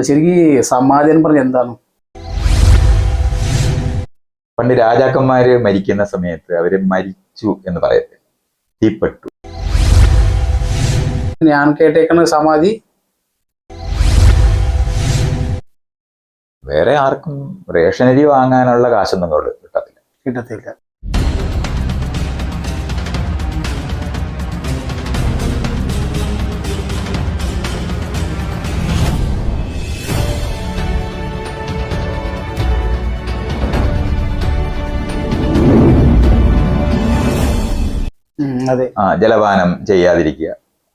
ശരിക്കും ഈ സമാധി എന്ന് പറഞ്ഞ എന്താണ്? പണ്ട് രാജാക്കന്മാര് മരിക്കുന്ന സമയത്ത് അവർ മരിച്ചു എന്ന് പറയത്തെ തീപ്പെട്ടു. ഞാൻ കേട്ടേക്കുന്ന സമാധി? വേറെ ആർക്കും റേഷനരി വാങ്ങാനുള്ള കാശൊന്നും കിട്ടത്തില്ല. കിട്ടത്തില്ല. ആ ജലപാനം ചെയ്യാതിരിക്കുക.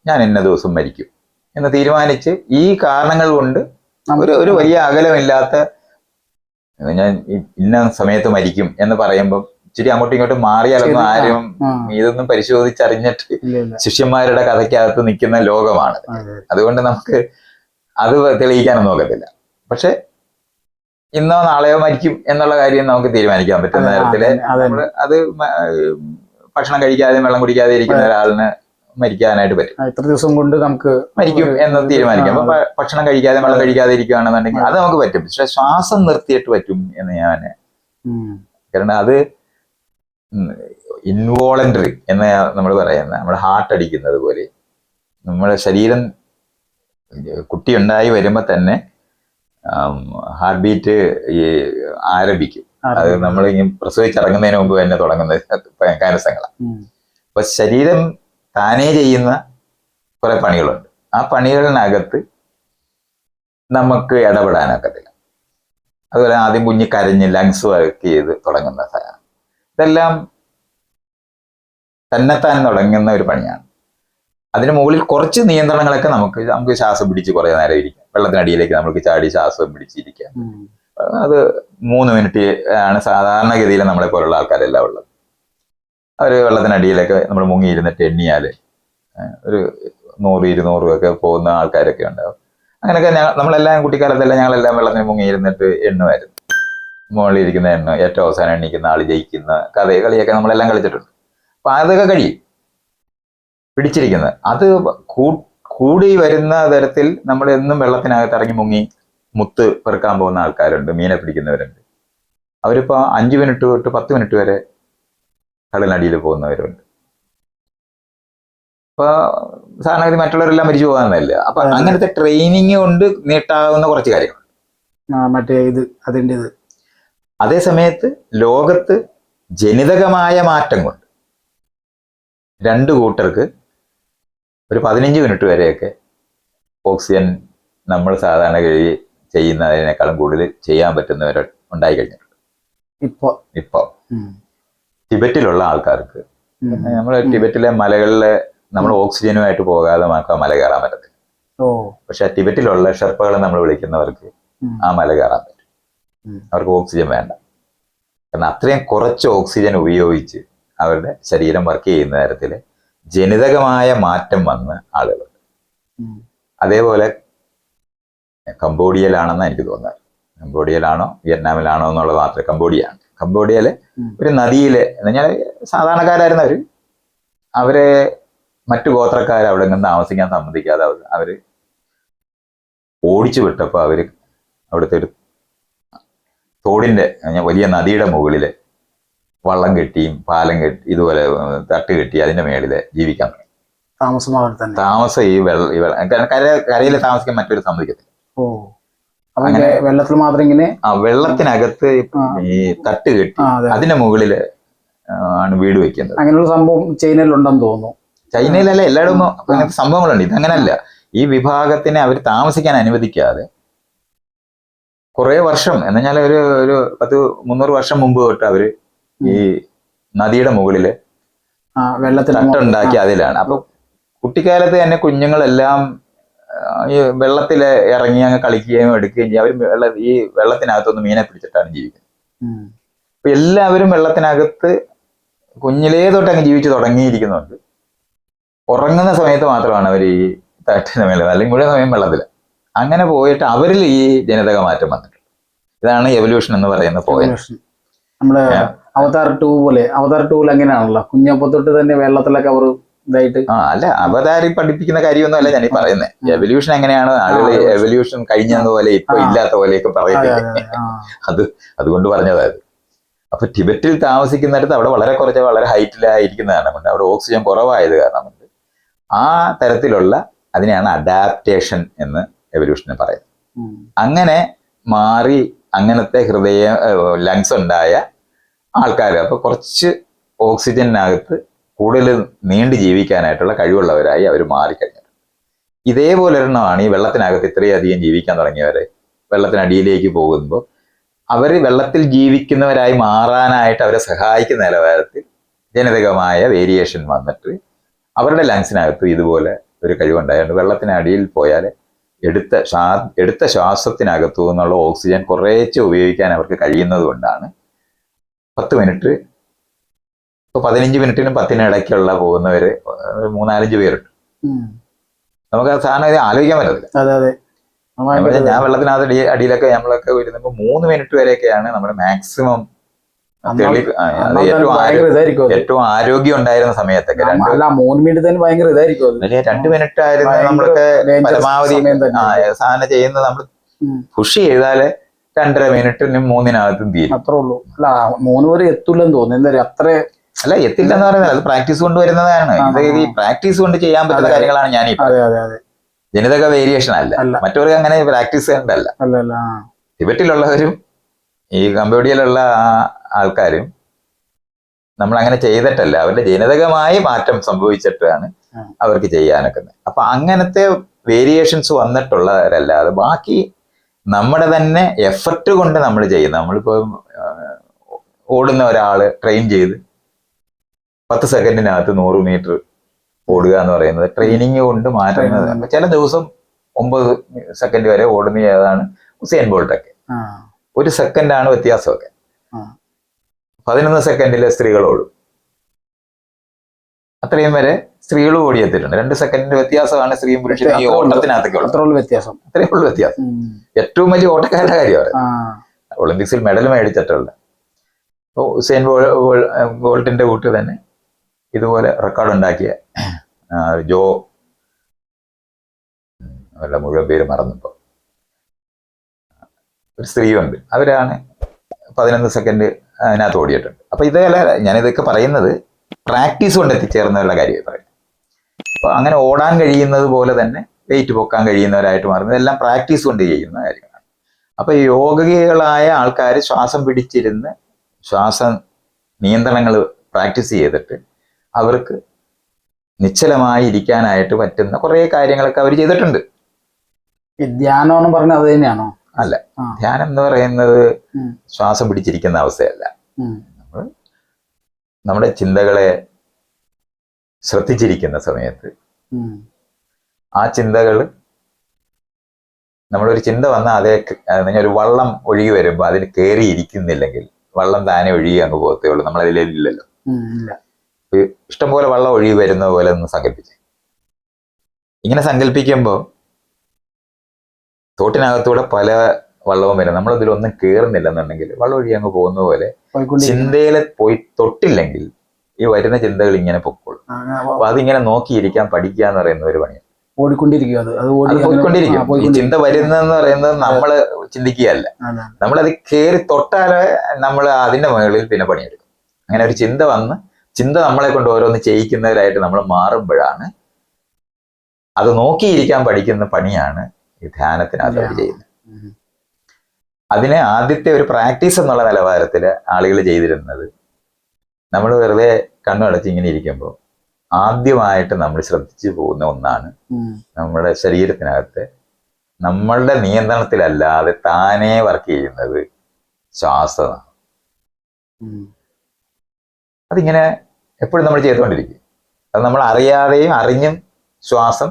ഞാൻ ഇന്ന ദിവസം മരിക്കും. എന്ന് തീരുമാനിച്ച് ഈ കാരണങ്ങൾ കൊണ്ട് ഒരു ഒരു വലിയ അകലമില്ലാത്ത ഞാൻ ഇന്ന സമയത്ത് മരിക്കും എന്ന് പറയുമ്പോൾ ഇച്ചിരി അങ്ങോട്ടും ഇങ്ങോട്ടും മാറിയാലൊന്നും ആരും ഇതൊന്നും പരിശോധിച്ചറിഞ്ഞിട്ട് ശിഷ്യന്മാരുടെ കഥയ്ക്കകത്ത് നിൽക്കുന്ന ലോകമാണ്. അതുകൊണ്ട് നമുക്ക് അത് തെളിയിക്കാനൊന്നും നോക്കത്തില്ല പക്ഷെ ഇന്നോ നാളെയോ മരിക്കും എന്നുള്ള കാര്യം നമുക്ക് തീരുമാനിക്കാൻ പറ്റുന്ന തരത്തിൽ അതെ, ഭക്ഷണം കഴിക്കാതെയും വെള്ളം കുടിക്കാതെ ഇരിക്കുന്ന ഒരാളിന് മരിക്കാനായിട്ട് പറ്റും. എത്ര ഇത്ര ദിവസം കൊണ്ട് നമുക്ക് മരിക്കും എന്ന് തീരുമാനിക്കാം. അപ്പൊ ഭക്ഷണം കഴിക്കാതെ വെള്ളം കഴിക്കാതെ ഇരിക്കുകയാണെന്നുണ്ടെങ്കിൽ അത് നമുക്ക് പറ്റും. പക്ഷെ ശ്വാസം നിർത്തിയിട്ട് പറ്റും എന്ന് ഞാൻ കാരണം അത് ഇൻവോളണ്ടറി എന്ന് നമ്മൾ പറയുന്ന നമ്മുടെ ഹാർട്ട് അടിക്കുന്നത് പോലെ നമ്മുടെ ശരീരം കുട്ടി ഉണ്ടായി വരുമ്പോൾ തന്നെ ഹാർട്ട് ബീറ്റ് ഈ ആരംഭിക്കും. അത് നമ്മൾ ഇനി പ്രസവിച്ചിറങ്ങുന്നതിന് മുമ്പ് തന്നെ തുടങ്ങുന്ന കാനസങ്ങളാണ് അപ്പൊ ശരീരം താനേ ചെയ്യുന്ന കുറെ പണികളുണ്ട്. ആ പണികളിനകത്ത് നമുക്ക് ഇടപെടാനൊക്കത്തില്ല. അതുപോലെ ആദ്യം കുഞ്ഞ് കരഞ്ഞ് ലങ്സ് വർക്ക് ചെയ്ത് തുടങ്ങുന്ന സാധനം. ഇതെല്ലാം തന്നെത്താൻ തുടങ്ങുന്ന ഒരു പണിയാണ്. അതിന് മുകളിൽ കുറച്ച് നിയന്ത്രണങ്ങളൊക്കെ നമുക്ക് നമുക്ക് ശ്വാസം പിടിച്ച് കുറേ നേരം ഇരിക്കാം. വെള്ളത്തിനടിയിലേക്ക് നമുക്ക് ചാടി ശ്വാസം പിടിച്ചിരിക്കാം. അത് മൂന്ന് മിനിറ്റ് ആണ് സാധാരണഗതിയിൽ നമ്മളെ പോലുള്ള ആൾക്കാരെല്ലാം ഉള്ളത്. അവർ വെള്ളത്തിനടിയിലൊക്കെ നമ്മൾ മുങ്ങിയിരുന്നിട്ട് എണ്ണിയാൽ ഒരു നൂറ് ഇരുന്നൂറും ഒക്കെ പോകുന്ന ആൾക്കാരൊക്കെ ഉണ്ടാവും. അങ്ങനെയൊക്കെ ഞങ്ങൾ നമ്മളെല്ലാം കുട്ടിക്കാലത്തെല്ലാം ഞങ്ങളെല്ലാം വെള്ളത്തിന് മുങ്ങിയിരുന്നിട്ട് എണ്ണുമായിരുന്നു. മുകളിൽ ഇരിക്കുന്ന എണ്ണ ഏറ്റവും അവസാനം എണ്ണിക്കുന്ന ആൾ ജയിക്കുന്ന കഥ കളിയൊക്കെ നമ്മളെല്ലാം കളിച്ചിട്ടുണ്ട്. അപ്പൊ അതൊക്കെ കഴിയും. പിടിച്ചിരിക്കുന്നത്. അത് കൂടി വരുന്ന തരത്തിൽ നമ്മൾ എന്നും വെള്ളത്തിനകത്ത് ഇറങ്ങി മുങ്ങി മുത്ത് പെറുക്കാൻ പോകുന്ന ആൾക്കാരുണ്ട് മീനെ പിടിക്കുന്നവരുണ്ട്. അവരിപ്പോൾ അഞ്ച് മിനിറ്റ് തൊട്ട് പത്ത് മിനിറ്റ് വരെ കടലിനടിയിൽ പോകുന്നവരുണ്ട്. ഇപ്പോൾ സാധാരണഗതി മറ്റുള്ളവരെല്ലാം മരിച്ചു പോകാമെന്നല്ല. അപ്പൊ അങ്ങനത്തെ ട്രെയിനിങ് കൊണ്ട് നീട്ടാവുന്ന കുറച്ച് കാര്യങ്ങൾ. മറ്റേ ഇത് അതേ സമയത്ത് ലോകത്ത് ജനിതകമായ മാറ്റം കൊണ്ട് രണ്ട് കൂട്ടർക്ക് ഒരു പതിനഞ്ച് മിനിറ്റ് വരെയൊക്കെ ഓക്സിജൻ നമ്മൾ സാധാരണ കഴി ചെയ്യുന്നതിനേക്കാളും കൂടുതൽ ചെയ്യാൻ പറ്റുന്നവർ ഉണ്ടായി കഴിഞ്ഞിട്ടുണ്ട്. ഇപ്പോ? ഇപ്പോ. ടിബറ്റിലുള്ള ആൾക്കാർക്ക്. നമ്മൾ ടിബറ്റിലെ മലകളിലെ നമ്മൾ ഓക്സിജനുമായിട്ട് പോകാതെ നമുക്ക് ആ മല കയറാൻ പറ്റത്തില്ല. പക്ഷെ ടിബറ്റിലുള്ള ഷെർപ്പകളെ നമ്മൾ വിളിക്കുന്നവർക്ക് ആ മല കയറാൻ പറ്റും. അവർക്ക് ഓക്സിജൻ വേണ്ട. കാരണം അത്രയും കുറച്ച് ഓക്സിജൻ ഉപയോഗിച്ച് അവരുടെ ശരീരം വർക്ക് ചെയ്യുന്ന തരത്തിൽ ജനിതകമായ മാറ്റം വന്ന് ആളുകളുണ്ട്. അതേപോലെ കംബോഡിയയിലാണെന്ന് എനിക്ക് തോന്നുന്നത്. കംബോഡിയയിലാണോ വിയറ്റ്നാമിലാണോ എന്നുള്ളത് മാത്രമേ കംബോഡിയയാണ്. കംബോഡിയയിലെ ഒരു നദിയിലെ എന്ന് സാധാരണക്കാരായിരുന്നവർ സാധാരണക്കാരായിരുന്ന അവർ മറ്റു ഗോത്രക്കാർ അവിടെ നിന്ന് താമസിക്കാൻ സമ്മതിക്കാതെ അവർ അവർ ഓടിച്ചു വിട്ടപ്പോൾ അവർ അവിടുത്തെ ഒരു തോടിന്റെ വലിയ നദിയുടെ മുകളിൽ വള്ളം കെട്ടിയും പാലം കെട്ടി ഇതുപോലെ തട്ട് കെട്ടി അതിന്റെ മേളിൽ ജീവിക്കാൻ തുടങ്ങി. താമസം താമസം ഈ വെള്ളം ഈ വെള്ളം കാരണം കര കരയിൽ താമസിക്കാൻ മറ്റൊരു സമ്മതിക്കത്തില്ല. ഓ. അങ്ങനെ- വെള്ളത്തിൽ മാത്രം ഇങ്ങനെ ആ വെള്ളത്തിനകത്ത് ഈ തട്ട് കെട്ടി അതിന്റെ മുകളിൽ ആണ് വീട് വെക്കുന്നത്. അങ്ങനെയുള്ള സംഭവം ചൈനയിലുണ്ടെന്ന് തോന്നുന്നു. ചൈനയിലല്ല എല്ലായിടും അങ്ങനത്തെ സംഭവങ്ങളുണ്ട്. ഇതങ്ങനല്ല. ഈ വിഭാഗത്തിനെ അവർ താമസിക്കാൻ അനുവദിക്കാതെ കുറെ വർഷം എന്നുവെച്ചാൽ ഒരു ഒരു പത്ത് മുന്നൂറ് വർഷം മുമ്പ് തൊട്ട് അവർ ഈ നദിയുടെ മുകളിൽ വെള്ളത്തിൽ തട്ടുണ്ടാക്കി അതിലാണ്. അപ്പൊ കുട്ടിക്കാലത്ത് തന്നെ കുഞ്ഞുങ്ങളെല്ലാം ഈ വെള്ളത്തിൽ ഇറങ്ങി അങ്ങ് കളിക്കുകയും എടുക്കുകയും ചെയ്യും. അവർ വെള്ള ഈ വെള്ളത്തിനകത്തൊന്ന് മീനെ പിടിച്ചിട്ടാണ് ജീവിക്കുന്നത്. അപ്പൊ എല്ലാവരും വെള്ളത്തിനകത്ത് കുഞ്ഞിലേ തൊട്ട് അങ്ങ് ജീവിച്ചു തുടങ്ങിയിരിക്കുന്നുണ്ട്. ഉറങ്ങുന്ന സമയത്ത് മാത്രമാണ് അവർ ഈ തട്ടിന് മേലെ അല്ലെങ്കിൽ മുഴുവൻ സമയം വെള്ളത്തിൽ അങ്ങനെ പോയിട്ട് അവരിൽ ഈ ജനിതക മാറ്റം വന്നിട്ടുണ്ട്. ഇതാണ് എവല്യൂഷൻ എന്ന് പറയുന്ന പോയിന്റ് നമ്മുടെ അവതാർ ടൂ പോലെ അവതാർ ടൂവിൽ അങ്ങനെയാണല്ലോ കുഞ്ഞപ്പത്തൊട്ട് തന്നെ വെള്ളത്തിലൊക്കെ അവർ ഇതായിട്ട് ആ അല്ല അവതാരി പഠിപ്പിക്കുന്ന കാര്യമൊന്നും അല്ല ഈ പറയുന്നത്. എവല്യൂഷൻ എങ്ങനെയാണ് ആളുകൾ എവല്യൂഷൻ. എവല്യൂഷൻ കഴിഞ്ഞതുപോലെ ഇപ്പൊ. ഇല്ലാത്ത പോലെയൊക്കെ പറയുന്നത് അത്. അതുകൊണ്ട് പറഞ്ഞതായത് അപ്പൊ ടിബറ്റിൽ താമസിക്കുന്നിടത്ത് അവിടെ വളരെ കുറച്ച് വളരെ ഹൈറ്റിലായിരിക്കുന്ന കാരണം കൊണ്ട് അവിടെ ഓക്സിജൻ കുറവായത് കാരണം കൊണ്ട് ആ തരത്തിലുള്ള അതിനെയാണ് അഡാപ്റ്റേഷൻ എന്ന് എവല്യൂഷന് പറയുന്നത്. അങ്ങനെ മാറി അങ്ങനത്തെ ഹൃദയ ലങ്സ് ഉണ്ടായ ആൾക്കാർ അപ്പൊ കുറച്ച് ഓക്സിജനകത്ത് കൂടുതൽ നീണ്ടു ജീവിക്കാനായിട്ടുള്ള കഴിവുള്ളവരായി അവർ മാറിക്കഴിഞ്ഞു. ഇതേപോലെ ഒരെണ്ണമാണ് ഈ വെള്ളത്തിനകത്ത് ഇത്രയധികം ജീവിക്കാൻ തുടങ്ങിയവരെ. വെള്ളത്തിനടിയിലേക്ക് പോകുമ്പോൾ അവർ വെള്ളത്തിൽ ജീവിക്കുന്നവരായി മാറാനായിട്ട് അവരെ സഹായിക്കുന്ന നിലവാരത്തിൽ ജനിതകമായ വേരിയേഷൻ വന്നിട്ട് അവരുടെ ലങ്സിനകത്ത് ഇതുപോലെ ഒരു കഴിവുണ്ടായതുകൊണ്ട് വെള്ളത്തിനടിയിൽ പോയാൽ എടുത്ത ശ്വാ എടുത്ത ശ്വാസത്തിനകത്തു നിന്നുള്ള ഓക്സിജൻ കുറേച്ച് ഉപയോഗിക്കാൻ അവർക്ക് കഴിയുന്നത് കൊണ്ടാണ് പത്ത് മിനിറ്റ് ഇപ്പോൾ പതിനഞ്ച് മിനിറ്റിനും പത്തിനും ഇടയ്ക്കുള്ള പോകുന്നവര് മൂന്നാലഞ്ച് പേരുണ്ട്. നമുക്ക് ആ സാധനം ഇത് ആലോചിക്കാൻ പറ്റത്തില്ല. ഞാൻ വെള്ളത്തിനകത്ത് അടി അടിയിലൊക്കെ നമ്മളൊക്കെ വരുന്നപ്പോ മൂന്ന് മിനിറ്റ് വരെയൊക്കെയാണ് നമ്മുടെ മാക്സിമം ഏറ്റവും ആരോഗ്യം ഉണ്ടായിരുന്ന സമയത്തൊക്കെ മൂന്ന് മിനിറ്റ് തന്നെ ഭയങ്കര ഇതായിരിക്കും രണ്ട് മിനിറ്റ് ആയിരുന്നു നമ്മളൊക്കെ പരമാവധി സാധനം ചെയ്യുന്നത് നമ്മൾ. പുഷ് ചെയ്താൽ രണ്ടര മിനിറ്റിനും മൂന്നിനകത്തും തീരും. അത്രേ ഉള്ളൂ. അല്ല മൂന്ന് പേര് എത്തൂലെന്ന് തോന്നുന്നു. എന്താ അത്ര അല്ല എത്തില്ല എന്ന് പറയുന്നത് അത് പ്രാക്ടീസ് കൊണ്ട് വരുന്നതാണ് ഇത് ഈ പ്രാക്ടീസ് കൊണ്ട് ചെയ്യാൻ പറ്റുന്ന കാര്യങ്ങളാണ് ഞാൻ ജനിതക വേരിയേഷൻ അല്ല. മറ്റവർക്ക് അങ്ങനെ പ്രാക്ടീസ് കണ്ടല്ല. ടിബറ്റിലുള്ളവരും ഈ കമ്പോഡിയയിലുള്ള ആൾക്കാരും നമ്മൾ അങ്ങനെ ചെയ്തിട്ടല്ല. അവരുടെ ജനിതകമായി മാറ്റം സംഭവിച്ചിട്ടാണ് അവർക്ക് ചെയ്യാനൊക്കെ അപ്പൊ അങ്ങനത്തെ വേരിയേഷൻസ് വന്നിട്ടുള്ളവരല്ലാതെ ബാക്കി നമ്മുടെ തന്നെ എഫർട്ട് കൊണ്ട് നമ്മൾ ചെയ്യുന്ന നമ്മളിപ്പോ ഓടുന്ന ഒരാൾ ട്രെയിൻ ചെയ്ത് പത്ത് സെക്കൻഡിനകത്ത് നൂറ് മീറ്റർ ഓടുക എന്ന് പറയുന്നത് ട്രെയിനിങ് കൊണ്ട് മാറ്റുന്നത് ചില ദിവസം ഒമ്പത് സെക്കൻഡ് വരെ ഓടുന്ന ഏതാണ്? ഉസൈൻ ബോൾട്ടൊക്കെ. ഒരു സെക്കൻഡാണ് വ്യത്യാസമൊക്കെ. പതിനൊന്ന് സെക്കൻഡിലെ സ്ത്രീകൾ ഓടും. അത്രയും വരെ സ്ത്രീകൾ ഓടിയെത്തിയിട്ടുണ്ട്. രണ്ട് സെക്കൻഡിന്റെ വ്യത്യാസമാണ് സ്ത്രീയും പുരുഷനും ഈ. ഓട്ടത്തിനകത്തൊക്കെ ഉള്ളൂ വ്യത്യാസം. അത്രയേ ഉള്ളൂ വ്യത്യാസം. ഏറ്റവും വലിയ ഓട്ടക്കാരുടെ കാര്യമാണ് ഒളിമ്പിക്സിൽ മെഡൽ മേടിച്ചിട്ടുള്ള ഹുസൈൻ ബോൾ- ബോൾട്ടിന്റെ കൂട്ട് തന്നെ ഇതുപോലെ റെക്കോർഡ് ഉണ്ടാക്കിയ ജോ. അവരുടെ മുഴുവൻ പേര് മറന്നിപ്പോ. ഒരു സ്ത്രീയുണ്ട്. അവരാണ് പതിനൊന്ന് സെക്കൻഡ് അതിനകത്ത് ഓടിയിട്ടുണ്ട്. അപ്പൊ ഞാൻ ഞാനിതൊക്കെ പറയുന്നത് പ്രാക്ടീസ് കൊണ്ട് എത്തിച്ചേർന്നുള്ള കാര്യം പറയുന്നത് അപ്പൊ അങ്ങനെ ഓടാൻ കഴിയുന്നത് പോലെ തന്നെ വെയിറ്റ് പൊക്കാൻ കഴിയുന്നവരായിട്ട് മാറുന്നത് എല്ലാം പ്രാക്ടീസ് കൊണ്ട് ചെയ്യുന്ന കാര്യങ്ങളാണ്. അപ്പൊ യോഗികളായ ആൾക്കാർ ശ്വാസം പിടിച്ചിരുന്ന് ശ്വാസ നിയന്ത്രണങ്ങൾ പ്രാക്ടീസ് ചെയ്തിട്ട് അവർക്ക് നിശ്ചലമായി ഇരിക്കാനായിട്ട് പറ്റുന്ന കുറേ കാര്യങ്ങളൊക്കെ അവർ ചെയ്തിട്ടുണ്ട്. ഈ ധ്യാനം എന്ന് പറഞ്ഞാൽ അത് തന്നെയാണോ? അല്ല. ധ്യാനം എന്ന് പറയുന്നത് ശ്വാസം പിടിച്ചിരിക്കുന്ന അവസ്ഥയല്ല. നമ്മൾ നമ്മുടെ ചിന്തകളെ ശ്രദ്ധിച്ചിരിക്കുന്ന സമയത്ത് ആ ചിന്തകൾ നമ്മളൊരു ചിന്ത വന്നാൽ അതേ നിങ്ങൾ ഒരു വള്ളം ഒഴുകി വരുമ്പോൾ അതിൽ കയറി ഇരിക്കുന്നില്ലെങ്കിൽ വള്ളം താനെ ഒഴുകി അങ്ങ് പോകത്തേ ഉള്ളൂ. നമ്മളതിലില്ലല്ലോ ഇഷ്ടംപോലെ വെള്ളം ഒഴുകി വരുന്ന പോലെ ഒന്ന് സങ്കല്പിച്ച്. ഇങ്ങനെ സങ്കല്പിക്കുമ്പോൾ തോട്ടിനകത്തൂടെ പല വള്ളവും വരും. നമ്മളതിലൊന്നും കയറുന്നില്ലെന്നുണ്ടെങ്കിൽ വെള്ളം ഒഴുകി അങ്ങ് പോകുന്ന പോലെ ചിന്തയിൽ ചിന്തയിലെ പോയി തൊട്ടില്ലെങ്കിൽ ഈ വരുന്ന ചിന്തകൾ ഇങ്ങനെ പൊക്കോളും. അപ്പൊ അതിങ്ങനെ നോക്കിയിരിക്കാൻ പഠിക്കുക എന്ന് പറയുന്ന ഒരു പണിയാണ് ഓടിക്കൊണ്ടിരിക്കും അത്. അത് ഓടി പോയിക്കൊണ്ടിരിക്കും. ഈ ചിന്ത വരുന്നതെന്ന് പറയുന്നത് നമ്മൾ ചിന്തിക്കുകയല്ല. നമ്മളത് കയറി തൊട്ടാലേ നമ്മൾ അതിന്റെ മുകളിൽ പിന്നെ പണിയെടുക്കും. അങ്ങനെ ഒരു ചിന്ത വന്ന് ചിന്ത നമ്മളെ കൊണ്ട് ഓരോന്ന് ചെയ്യിക്കുന്നവരായിട്ട് നമ്മൾ മാറുമ്പോഴാണ് അത് നോക്കിയിരിക്കാൻ പഠിക്കുന്ന പണിയാണ് ഈ ധ്യാനത്തിനകത്ത് അവർ ചെയ്യുന്നത് ഉം. അതിനെ ആദ്യത്തെ ഒരു പ്രാക്ടീസ് എന്നുള്ള നിലവാരത്തിൽ ആളുകൾ ചെയ്തിരുന്നത് നമ്മൾ വെറുതെ കണ്ണടച്ച് ഇങ്ങനെ ഇരിക്കുമ്പോൾ ആദ്യമായിട്ട് നമ്മൾ ശ്രദ്ധിച്ചു പോകുന്ന ഒന്നാണ് ഉം. നമ്മുടെ ശരീരത്തിനകത്ത് നമ്മളുടെ നിയന്ത്രണത്തിലല്ലാതെ താനേ വർക്ക് ചെയ്യുന്നത് ശ്വാസമാണ് ഉം. അതിങ്ങനെ എപ്പോഴും നമ്മൾ ചെയ്തുകൊണ്ടിരിക്കും. അത് നമ്മൾ അറിയാതെയും അറിഞ്ഞും ശ്വാസം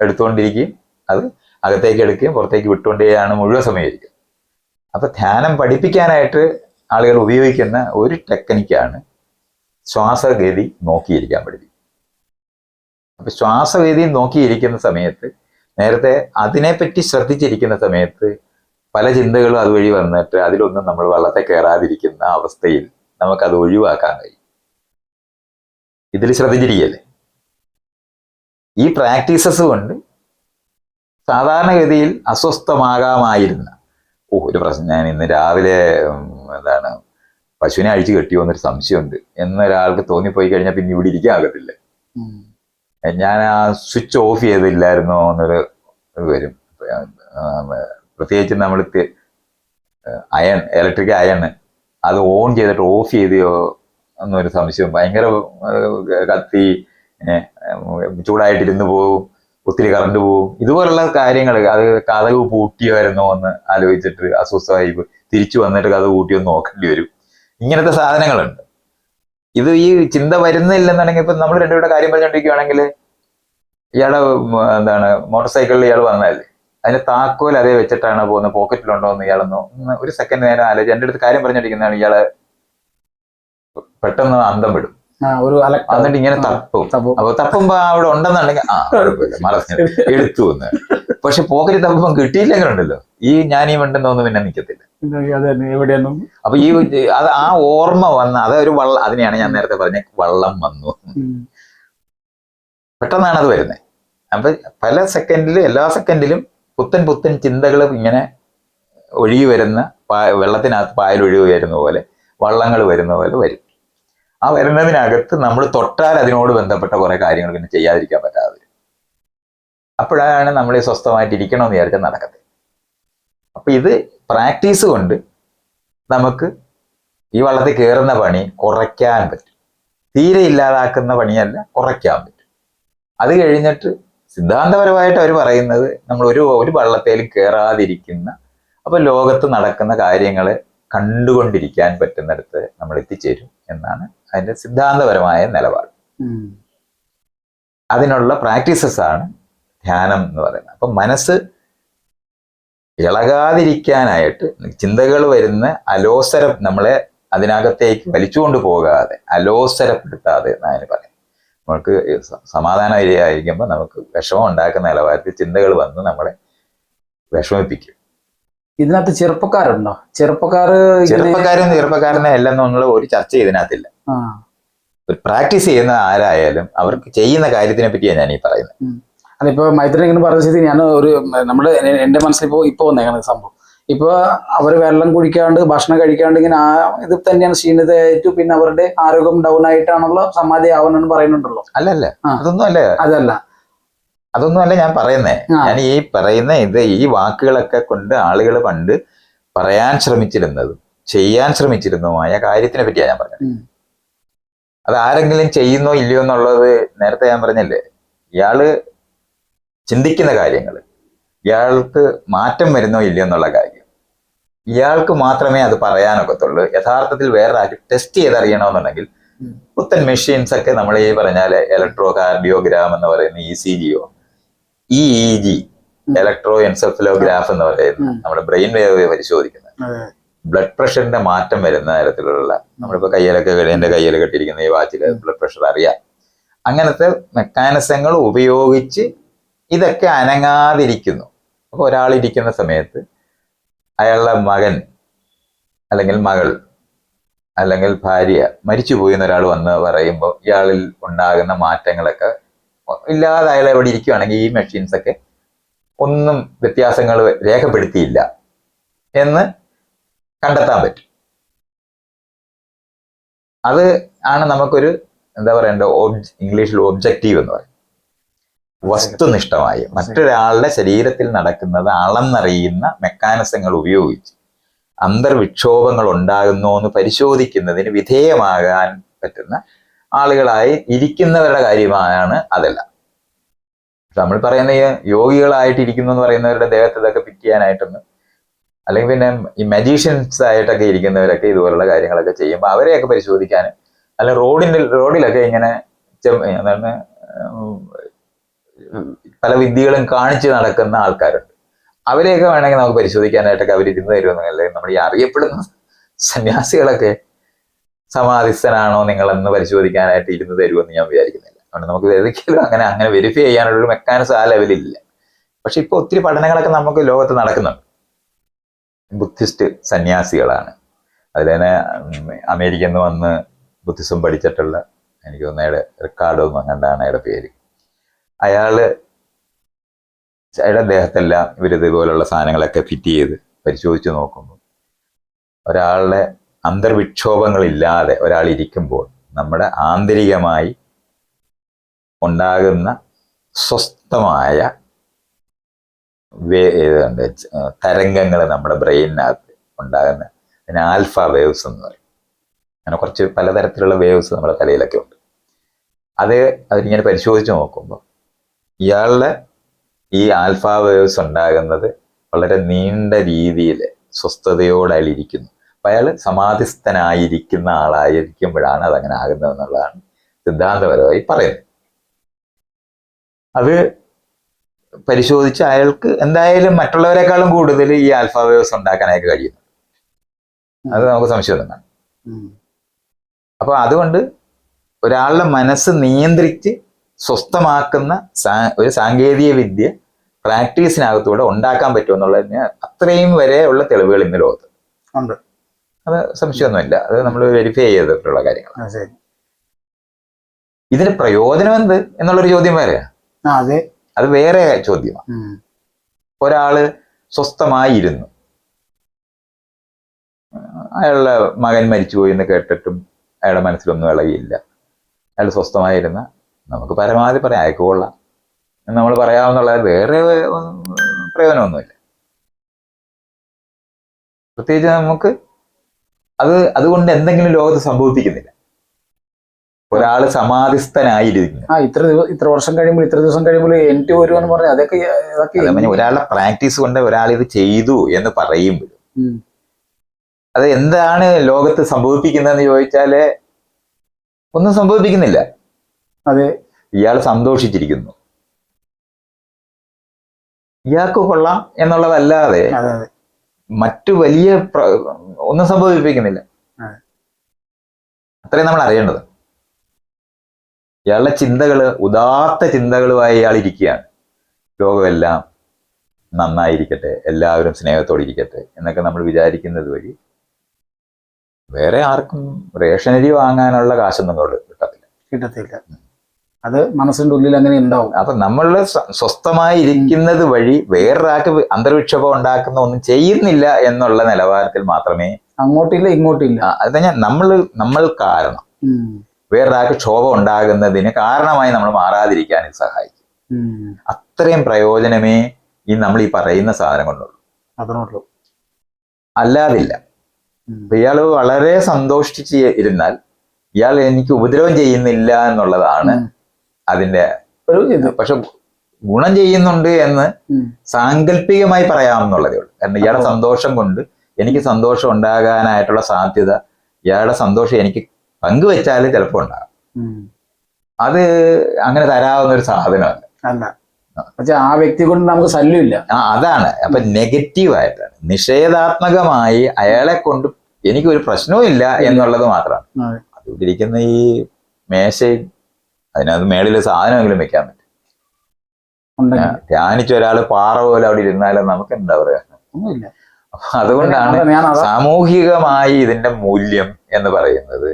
എടുത്തുകൊണ്ടിരിക്കുകയും അത് അകത്തേക്ക് എടുക്കുകയും പുറത്തേക്ക് വിട്ടുകൊണ്ടേയാണ് മുഴുവൻ സമയമായിരിക്കും അപ്പോൾ അപ്പൊ ധ്യാനം പഠിപ്പിക്കാനായിട്ട് ആളുകൾ ഉപയോഗിക്കുന്ന ഒരു ടെക്നിക്കാണ് ശ്വാസഗതി നോക്കിയിരിക്കാൻ പഠിപ്പിക്കും അപ്പൊ ശ്വാസഗതി നോക്കിയിരിക്കുന്ന സമയത്ത് നേരത്തെ അതിനെപ്പറ്റി ശ്രദ്ധിച്ചിരിക്കുന്ന സമയത്ത് പല ചിന്തകളും അതുവഴി വന്നിട്ട് അതിലൊന്നും നമ്മൾ വള്ളത്തെ കയറാതിരിക്കുന്ന അവസ്ഥയിൽ നമുക്കത് ഒഴിവാക്കാൻ കഴിയും. ഇതിൽ ശ്രദ്ധിച്ചിരിക്കല്ലേ ഈ പ്രാക്ടീസസ് കൊണ്ട് സാധാരണഗതിയിൽ അസ്വസ്ഥമാകാമായിരുന്ന ഓ ഒരു പ്രശ്നം. ഞാൻ ഇന്ന് രാവിലെ എന്താണ് പശുവിനെ അഴിച്ചു കെട്ടിയോ എന്നൊരു സംശയമുണ്ട്. എന്നൊരാൾക്ക് തോന്നിപ്പോയി കഴിഞ്ഞാൽ പിന്നെ ഇവിടെ ഇരിക്കാൻ ആകത്തില്ല. ഞാൻ ആ സ്വിച്ച് ഓഫ് ചെയ്തില്ലായിരുന്നോ എന്നൊരു വരും. പ്രത്യേകിച്ച് നമ്മൾ അയൺ ഇലക്ട്രിക് അയൺ അത് ഓൺ ചെയ്തിട്ട് ഓഫ് ചെയ്തെയോ എന്നൊരു സംശയം ഭയങ്കര കത്തി ചൂടായിട്ടിരുന്ന് പോവും ഒത്തിരി കറണ്ട് പോവും. ഇതുപോലുള്ള കാര്യങ്ങൾ അത് കഥക് പൂട്ടിയായിരുന്നോ എന്ന് ആലോചിച്ചിട്ട് അസ്വസ്ഥമായി തിരിച്ചു വന്നിട്ട് കഥ കൂട്ടിയൊന്ന് നോക്കേണ്ടി വരും. ഇങ്ങനത്തെ സാധനങ്ങളുണ്ട്. ഇത് ഈ ചിന്ത വരുന്നില്ലെന്നുണ്ടെങ്കിൽ ഇപ്പൊ നമ്മൾ രണ്ടുപേരുടെ കാര്യം പറഞ്ഞുകൊണ്ടിരിക്കുകയാണെങ്കിൽ ഇയാളെ എന്താണ് മോട്ടോർ സൈക്കിളിൽ ഇയാൾ വന്നതല്ലേ? അതിന്റെ താക്കോൽ അതേ വെച്ചിട്ടാണ് പോകുന്നത് പോക്കറ്റിലുണ്ടോ എന്ന് ഇയാളെന്നോ ഒരു സെക്കൻഡ് നേരം ആലോചിച്ച് എന്റെ അടുത്ത് കാര്യം പറഞ്ഞിരിക്കുന്നതാണ് ഇയാളെ പെട്ടെന്ന് അന്തം വിടും. എന്നിട്ട് ഇങ്ങനെ തപ്പും. അപ്പൊ തപ്പുമ്പോ അവിടെ ഉണ്ടെന്നുണ്ടെങ്കിൽ ആ കുഴപ്പമില്ല മറന്നു എടുത്തു എന്ന്. പക്ഷെ പോക്കറ്റ് തപ്പുമ്പോ കിട്ടിയില്ലെങ്കിലുണ്ടല്ലോ ഈ ഞാൻ ഈ മിണ്ടെന്നൊന്നും പിന്നെ നിൽക്കത്തില്ല എവിടെയൊന്നും. അപ്പൊ ഈ അത് ആ ഓർമ്മ വന്ന അത് ഒരു വള്ളം അതിനെയാണ് ഞാൻ നേരത്തെ പറഞ്ഞ വള്ളം വന്നു. പെട്ടെന്നാണ് അത് വരുന്നത്. അപ്പൊ പല സെക്കൻഡിലും എല്ലാ സെക്കൻഡിലും പുത്തൻ പുത്തൻ ചിന്തകളും ഇങ്ങനെ ഒഴുകി വരുന്ന വെള്ളത്തിനകത്ത് പായൽ ഒഴുകി വരുന്ന പോലെ വള്ളങ്ങൾ വരുന്ന പോലെ വരും. ആ വരുന്നതിനകത്ത് നമ്മൾ തൊട്ടാൽ അതിനോട് ബന്ധപ്പെട്ട കുറെ കാര്യങ്ങൾ പിന്നെ ചെയ്യാതിരിക്കാൻ പറ്റാതെ. അപ്പോഴാണ് നമ്മൾ സ്വസ്ഥമായിട്ട് ഇരിക്കണമെന്ന് വിചാരിച്ചാൽ നടക്കത്തില്ല. അപ്പൊ ഇത് പ്രാക്ടീസ് കൊണ്ട് നമുക്ക് ഈ വള്ളത്തിൽ കയറുന്ന പണി കുറയ്ക്കാൻ പറ്റും. തീരെ ഇല്ലാതാക്കുന്ന പണിയല്ല കുറയ്ക്കാൻ പറ്റും. അത് കഴിഞ്ഞിട്ട് സിദ്ധാന്തപരമായിട്ട് അവർ പറയുന്നത് നമ്മൾ ഒരു ഒരു വള്ളത്തേലും കയറാതിരിക്കുന്ന അപ്പൊ ലോകത്ത് നടക്കുന്ന കാര്യങ്ങളെ കണ്ടുകൊണ്ടിരിക്കാൻ പറ്റുന്നിടത്ത് നമ്മൾ എത്തിച്ചേരും എന്നാണ് അതിന്റെ സിദ്ധാന്തപരമായ നിലപാട്. അതിനുള്ള പ്രാക്ടീസസ് ആണ് ധ്യാനം എന്ന് പറയുന്നത്. അപ്പൊ മനസ്സ് ഇളകാതിരിക്കാനായിട്ട് ചിന്തകൾ വരുന്ന അലോസരം നമ്മളെ അതിനകത്തേക്ക് വലിച്ചുകൊണ്ട് പോകാതെ അലോസരപ്പെടുത്താതെ എന്നാണ് പറയും നമ്മൾക്ക് സമാധാന വരികയായിരിക്കുമ്പോൾ നമുക്ക് വിഷമം ഉണ്ടാക്കുന്ന നിലവാരത്തിൽ ചിന്തകൾ വന്ന് നമ്മളെ വിഷമിപ്പിക്കും. ഇതിനകത്ത് ചെറുപ്പക്കാരുണ്ടോ? ചെറുപ്പക്കാര് ഇങ്ങനെ- ചെറുപ്പക്കാരും ചെറുപ്പക്കാരനെ എല്ലാം നിങ്ങൾ ഒരു ചർച്ച ഇതിനകത്തില്ല പ്രാക്ടീസ് ചെയ്യുന്ന ആരായാലും അവർക്ക് ചെയ്യുന്ന കാര്യത്തിനെ പറ്റിയാണ് ഞാൻ ഈ പറയുന്നത് അതിപ്പോ മൈത്രി ഇങ്ങനെ പറഞ്ഞ സ്ഥിതി ഞാൻ ഒരു നമ്മുടെ എന്റെ മനസ്സിൽ ഇപ്പോ ഇപ്പൊ വന്നേക്കണ സംഭവം. ഇപ്പൊ അവർ വെള്ളം കുടിക്കാണ്ട് ഭക്ഷണം കഴിക്കാണ്ട് ഇങ്ങനെ ആ ഇത് തന്നെയാണ് ക്ഷീണിതയായിട്ട് പിന്നെ അവരുടെ ആരോഗ്യം ഡൗൺ ആയിട്ടാണല്ലോ സമാധി ആവണെന്ന് പറയുന്നുണ്ടല്ലോ. അല്ലല്ല. അതൊന്നും അല്ലേ. അതല്ല. അതൊന്നും അല്ല ഞാൻ പറയുന്നേ. ഞാൻ ഈ പറയുന്ന ഇത് ഈ വാക്കുകളൊക്കെ കൊണ്ട് ആളുകൾ പണ്ട് പറയാൻ ശ്രമിച്ചിരുന്നതും ചെയ്യാൻ ശ്രമിച്ചിരുന്നതുമായ കാര്യത്തിനെ പറ്റിയാണ് ഞാൻ പറഞ്ഞത്. അത് ആരെങ്കിലും ചെയ്യുന്നോ ഇല്ലയോ എന്നുള്ളത് നേരത്തെ ഞാൻ പറഞ്ഞല്ലേ? ഇയാൾ ചിന്തിക്കുന്ന കാര്യങ്ങൾ ഇയാൾക്ക് മാറ്റം വരുന്നോ ഇല്ലയോ എന്നുള്ള കാര്യം. ഇയാൾക്ക് മാത്രമേ അത് പറയാനൊക്കത്തുള്ളൂ. യഥാർത്ഥത്തിൽ വേറെ ആരും ടെസ്റ്റ് ചെയ്തറിയണമെന്നുണ്ടെങ്കിൽ. പുത്തൻ മെഷീൻസ് ഒക്കെ നമ്മൾ ഈ പറഞ്ഞാൽ ഇലക്ട്രോ കാർഡിയോഗ്രാം എന്ന് പറയുന്ന E C G or E E G. Electro encephalograph എന്ന് പറയുന്നത് നമ്മുടെ ബ്രെയിൻ വേവ് പരിശോധിക്കുന്നത്. ബ്ലഡ് പ്രഷറിന്റെ മാറ്റം വരുന്ന തരത്തിലുള്ള നമ്മളിപ്പോ കയ്യിലൊക്കെ എന്റെ കയ്യിൽ കെട്ടിയിരിക്കുന്ന ഈ വാച്ചിൽ ബ്ലഡ് പ്രഷർ അറിയാം. അങ്ങനത്തെ മെക്കാനിസങ്ങൾ ഉപയോഗിച്ച് ഇതൊക്കെ അനങ്ങാതിരിക്കുന്നു. അപ്പൊ ഒരാൾ ഇരിക്കുന്ന സമയത്ത് അയാളുടെ മകൻ അല്ലെങ്കിൽ മകൾ അല്ലെങ്കിൽ ഭാര്യ മരിച്ചുപോയി എന്ന് ഒരാൾ വന്ന് പറയുമ്പോൾ ഇയാളിൽ ഉണ്ടാകുന്ന മാറ്റങ്ങളൊക്കെ ഇല്ലാതെ എവിടെ ഇരിക്കുകയാണെങ്കിൽ ഈ മെഷീൻസ് ഒക്കെ ഒന്നും വ്യത്യാസങ്ങൾ രേഖപ്പെടുത്തിയില്ല എന്ന് കണ്ടെത്താൻ പറ്റും. അത് ആണ് നമുക്കൊരു എന്താ പറയണ്ട ഓബ്ജ ഇംഗ്ലീഷിൽ ഒബ്ജക്റ്റീവ് എന്ന് പറയും വസ്തുനിഷ്ഠമായി മറ്റൊരാളുടെ ശരീരത്തിൽ നടക്കുന്നത് അളന്നറിയുന്ന മെക്കാനിസങ്ങൾ ഉപയോഗിച്ച് അന്തർവിക്ഷോഭങ്ങൾ ഉണ്ടാകുന്നോ എന്ന് പരിശോധിക്കുന്നതിന് വിധേയമാകാൻ പറ്റുന്ന ആളുകളായി ഇരിക്കുന്നവരുടെ കാര്യമാണ് അതെല്ലാം. നമ്മൾ പറയുന്ന ഈ യോഗികളായിട്ട് ഇരിക്കുന്നു എന്ന് പറയുന്നവരുടെ ദേഹത്ത് ഇതൊക്കെ പിക്ക് ചെയ്യാനായിട്ടൊന്നും അല്ലെങ്കിൽ പിന്നെ ഈ മജീഷ്യൻസ് ആയിട്ടൊക്കെ ഇരിക്കുന്നവരൊക്കെ ഇതുപോലുള്ള കാര്യങ്ങളൊക്കെ ചെയ്യുമ്പോൾ അവരെയൊക്കെ പരിശോധിക്കാൻ അല്ല റോഡിന്റെ റോഡിലൊക്കെ ഇങ്ങനെ എന്താണ് പല വിദ്യകളും കാണിച്ച് നടക്കുന്ന ആൾക്കാരുണ്ട്. അവരെയൊക്കെ വേണമെങ്കിൽ നമുക്ക് പരിശോധിക്കാനായിട്ടൊക്കെ അവർ ഇരുന്ന് തരുമെന്നല്ലേ നമ്മൾ ഈ അറിയപ്പെടുന്ന സന്യാസികളൊക്കെ സമാധിസ്ഥനാണോ നിങ്ങളെന്ന് പരിശോധിക്കാനായിട്ട് ഇരുന്ന് തരുമെന്ന് ഞാൻ വിചാരിക്കുന്നില്ല. അതുകൊണ്ട് നമുക്ക് ഏതൊക്കെയാലും അങ്ങനെ അങ്ങനെ വെരിഫൈ ചെയ്യാനുള്ള ഒരു മെക്കാനിസം ആ ലെവലില്ല പക്ഷെ ഇപ്പൊ ഒത്തിരി പഠനങ്ങളൊക്കെ നമുക്ക് ലോകത്ത് നടക്കുന്നുണ്ട്. ബുദ്ധിസ്റ്റ് സന്യാസികളാണ്. അതിൽ തന്നെ അമേരിക്കയിൽ നിന്ന് വന്ന് ബുദ്ധിസം പഠിച്ചിട്ടുള്ള എനിക്ക് തോന്നുന്നു അയാളുടെ റിക്കാർഡോ എന്നും കണ്ടാണ് അയാളുടെ പേര്. അയാൾ അയാളുടെ ദേഹത്തെല്ലാം ഇവർ ഇതുപോലുള്ള സാധനങ്ങളൊക്കെ ഫിറ്റ് ചെയ്ത് പരിശോധിച്ച് നോക്കുമ്പോൾ ഒരാളുടെ അന്തർവിക്ഷോഭങ്ങളില്ലാതെ ഒരാൾ ഇരിക്കുമ്പോൾ നമ്മുടെ ആന്തരികമായി ഉണ്ടാകുന്ന സ്വസ്ഥമായ വേ ഏതുണ്ട് തരംഗങ്ങൾ നമ്മുടെ ബ്രെയിനിനകത്ത് ഉണ്ടാകുന്ന അതിന് ആൽഫ വേവ്സ് എന്ന് പറയും. അങ്ങനെ കുറച്ച് പലതരത്തിലുള്ള വേവ്സ് നമ്മുടെ തലയിലൊക്കെ ഉണ്ട്. അത് അതിങ്ങനെ പരിശോധിച്ച് നോക്കുമ്പോൾ ഇയാളുടെ ഈ ആൽഫ വേവ്സ് ഉണ്ടാകുന്നത് വളരെ നീണ്ട രീതിയിൽ സ്വസ്ഥതയോടെ അയാൾ ഇരിക്കുന്നു അപ്പൊ അയാൾ സമാധിസ്ഥനായിരിക്കുന്ന ആളായിരിക്കുമ്പോഴാണ് അതങ്ങനെ ആകുന്നത് എന്നുള്ളതാണ് സിദ്ധാന്തപരമായി പറയുന്നത്. അത് പരിശോധിച്ച് അയാൾക്ക് എന്തായാലും മറ്റുള്ളവരെക്കാളും കൂടുതൽ ഈ ആൽഫ വേവ്സ് ഉണ്ടാക്കാനായിട്ട് കഴിയുന്നു. അത് നമുക്ക് സംശയം തന്നെ അപ്പോൾ അപ്പൊ അതുകൊണ്ട് ഒരാളുടെ മനസ്സ് നിയന്ത്രിച്ച് സ്വസ്ഥമാക്കുന്ന ഒരു സാങ്കേതിക വിദ്യ പ്രാക്ടീസിനകത്തൂടെ ഉണ്ടാക്കാൻ പറ്റുമെന്നുള്ളതിന് അത്രയും വരെ ഉള്ള തെളിവുകൾ ഇന്ന് ലോകത്ത്. ഉണ്ട്. അത് സംശയമൊന്നുമില്ല. അത് നമ്മൾ വെരിഫൈ ചെയ്തിട്ടുള്ള കാര്യങ്ങളാണ് ഇതിന് പ്രയോജനം എന്ത് എന്നുള്ളൊരു ചോദ്യം വേറെ. അത്. വേറെ ചോദ്യമാണ്. ഒരാൾ സ്വസ്ഥമായിരുന്നു. അയാളുടെ മകൻ മരിച്ചുപോയി എന്ന് കേട്ടിട്ടും അയാളുടെ മനസ്സിലൊന്നും ഇളകിയില്ല. അയാൾ സ്വസ്ഥമായിരുന്ന നമുക്ക് പരമാവധി പറയാം അയക്ക് കൊള്ളാം. നമ്മൾ പറയാമെന്നുള്ള വേറെ പ്രയോജനമൊന്നുമില്ല. പ്രത്യേകിച്ച് നമുക്ക് അത് അതുകൊണ്ട് എന്തെങ്കിലും ലോകത്ത് സംഭവിപ്പിക്കുന്നില്ല. ഒരാൾ സമാധിസ്ഥനായിരിക്കുന്നു. ആ ഇത്ര ദിവസം ഇത്ര വർഷം കഴിയുമ്പോൾ ഇത്ര ദിവസം കഴിയുമ്പോൾ എനിക്ക് എന്ന് പറഞ്ഞാൽ അതൊക്കെ അതൊക്കെ ഒരാളുടെ പ്രാക്ടീസ് കൊണ്ട് ഒരാൾ ഇത് ചെയ്തു എന്ന് പറയുമ്പോൾ അത് എന്താണ് ലോകത്ത് സംഭവിപ്പിക്കുന്നതെന്ന് ചോദിച്ചാൽ ഒന്നും സംഭവിപ്പിക്കുന്നില്ല. അതെ. ഇയാൾ സന്തോഷിച്ചിരിക്കുന്നു. ഇയാൾക്ക് കൊള്ളാം എന്നുള്ളതല്ലാതെ മറ്റു വലിയ ഒന്നും സംഭവിപ്പിക്കുന്നില്ല. അത്രയും നമ്മൾ അറിയേണ്ടത്. ഇയാളുടെ ചിന്തകൾ ഉദാത്ത ചിന്തകളുമായി ഇയാൾ ഇരിക്കുകയാണ്. ലോകമെല്ലാം നന്നായിരിക്കട്ടെ എല്ലാവരും സ്നേഹത്തോടെ ഇരിക്കട്ടെ എന്നൊക്കെ നമ്മൾ വിചാരിക്കുന്നത് വഴി വേറെ ആർക്കും റേഷനരി വാങ്ങാനുള്ള കാശൊന്നും കിട്ടത്തില്ല. കിട്ടത്തില്ല. അത് മനസ്സിന്റെ ഉള്ളിൽ അങ്ങനെ ഉണ്ടാവും അപ്പൊ നമ്മൾ സ്വസ്ഥമായി ഇരിക്കുന്നത് വഴി വേറൊരാൾക്ക് അന്തർവിക്ഷോഭം ഉണ്ടാക്കുന്ന ഒന്നും ചെയ്യുന്നില്ല എന്നുള്ള നിലവാരത്തിൽ മാത്രമേ അങ്ങോട്ടില്ല ഇങ്ങോട്ടില്ല അത് ഞാൻ നമ്മൾ നമ്മൾ കാരണം. വേറൊരാൾക്ക് ക്ഷോഭം ഉണ്ടാകുന്നതിന് കാരണമായി നമ്മൾ മാറാതിരിക്കാൻ ഇത് സഹായിക്കും. അത്രയും പ്രയോജനമേ ഈ നമ്മൾ ഈ പറയുന്ന സാധനം കൊണ്ടുള്ളൂ അതിനുള്ളൂ അല്ലാതില്ല. ഇയാൾ വളരെ സന്തോഷിച്ച് ഇരുന്നാൽ ഇയാൾ എനിക്ക് ഉപദ്രവം ചെയ്യുന്നില്ല എന്നുള്ളതാണ്. അതിന്റെ ഒരു ഇത്. പക്ഷെ ഗുണം ചെയ്യുന്നുണ്ട് എന്ന്. സാങ്കല്പികമായി പറയാമെന്നുള്ളതേ ഉള്ളൂ. കാരണം ഇയാളുടെ സന്തോഷം കൊണ്ട് എനിക്ക് സന്തോഷം ഉണ്ടാകാനായിട്ടുള്ള സാധ്യത ഇയാളുടെ സന്തോഷം എനിക്ക് പങ്കുവെച്ചാൽ ചിലപ്പോൾ ഉണ്ടാകും. അത് അങ്ങനെ തരാവുന്ന ഒരു സാധനമല്ല. അല്ല. പക്ഷെ ആ വ്യക്തി കൊണ്ട് നമുക്ക് ശല്യമില്ല. ആ അതാണ്. അപ്പൊ നെഗറ്റീവ് ആയിട്ടാണ് നിഷേധാത്മകമായി അയാളെ കൊണ്ട് എനിക്ക് ഒരു പ്രശ്നവും ഇല്ല എന്നുള്ളത് മാത്രമാണ്. അതുകൊണ്ടിരിക്കുന്ന അതിവിടെ ഇരിക്കുന്ന ഈ മേശയും അതിനകത്ത് മേളിൽ സാധനമെങ്കിലും വെക്കാൻ പറ്റും. ധ്യാനിച്ച ഒരാൾ പാറ പോലെ അവിടെ ഇരുന്നാലും നമുക്ക് എന്താ പറയാ അപ്പൊ അതുകൊണ്ടാണ് സാമൂഹികമായി ഇതിന്റെ മൂല്യം എന്ന് പറയുന്നത്.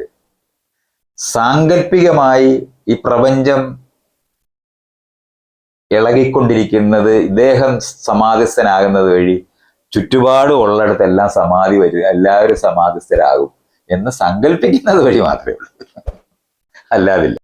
സാങ്കല്പികമായി ഈ പ്രപഞ്ചം ഇളകിക്കൊണ്ടിരിക്കുന്നത് ഇദ്ദേഹം സമാധിസ്ഥനാകുന്നത് വഴി ചുറ്റുപാടും ഉള്ളിടത്തെല്ലാം സമാധി വരും എല്ലാവരും സമാധിസ്ഥരാകും എന്ന് സങ്കല്പിക്കുന്നത് വഴി മാത്രമേ ഉള്ളൂ. അല്ലാതില്ല.